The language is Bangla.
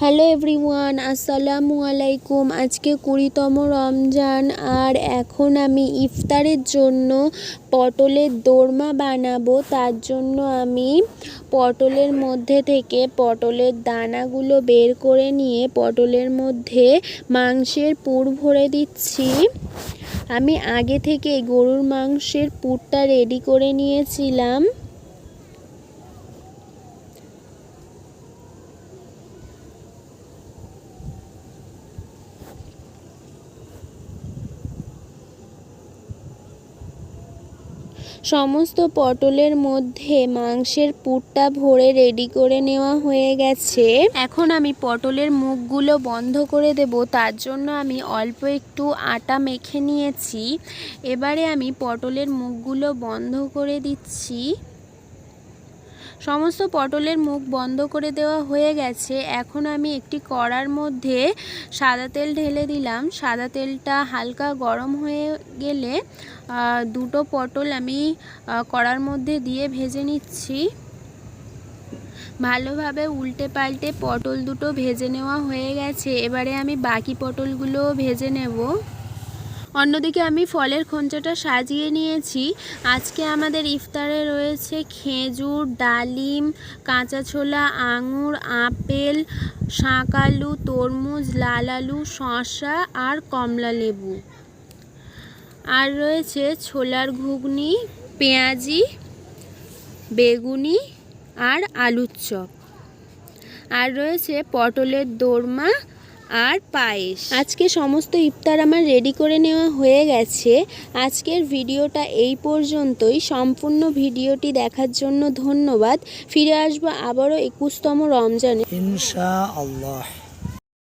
হ্যালো এভরিওয়ান, আসসালামু আলাইকুম। আজকে কুড়িতম রমজান, আর এখন আমি ইফতারের জন্য পটলের দোরমা বানাবো। তার জন্য আমি পটলের মধ্যে থেকে পটলের দানাগুলো বের করে নিয়ে পটলের মধ্যে মাংসের পুর ভরে দিচ্ছি। আমি আগে থেকে গরুর মাংসের পুরটা রেডি করে নিয়েছিলাম। সমস্ত পটলের মধ্যে মাংসের পুরটা ভরে রেডি করে নেওয়া হয়ে গেছে। এখন আমি পটলের মুখগুলো বন্ধ করে দেব, তার জন্য আমি অল্প একটু আটা মেখে নিয়েছি। এবারে আমি পটলের মুখগুলো বন্ধ করে দিচ্ছি। সমস্ত পটলের মুখ বন্ধ করে দেওয়া হয়ে গেছে। এখন আমি একটি কড়ার মধ্যে সাদা তেল ঢেলে দিলাম। সাদা তেলটা হালকা গরম হয়ে গেলে দুটো পটল আমি কড়ার মধ্যে দিয়ে ভেজে নিচ্ছি। ভালোভাবে উল্টে পাল্টে পটল দুটো ভেজে নেওয়া হয়ে গেছে। এবারে আমি বাকি পটলগুলো ভেজে নেব। অন্যদিকে আমি ফলের খোঞ্চাটা সাজিয়ে নিয়েছি। আজকে আমাদের ইফতারে রয়েছে খেজুর, ডালিম, কাঁচা ছোলা, আঙুর, আপেল, শাঁক আলু, তরমুজ, লাল আলু, শসা আর কমলা লেবু। আর রয়েছে ছোলার ঘুগনি, পেঁয়াজি, বেগুনি আর আলুর চপ। আর রয়েছে পটলের দোরমা আর পায়েস। আজকে সমস্ত ইফতার আমার রেডি করে নেওয়া হয়ে গেছে। আজকের ভিডিওটা এই পর্যন্তই। সম্পূর্ণ ভিডিওটি দেখার জন্য ধন্যবাদ। ফিরে আসব আবারও একুশতম রমজানে। ইনশা আল্লাহ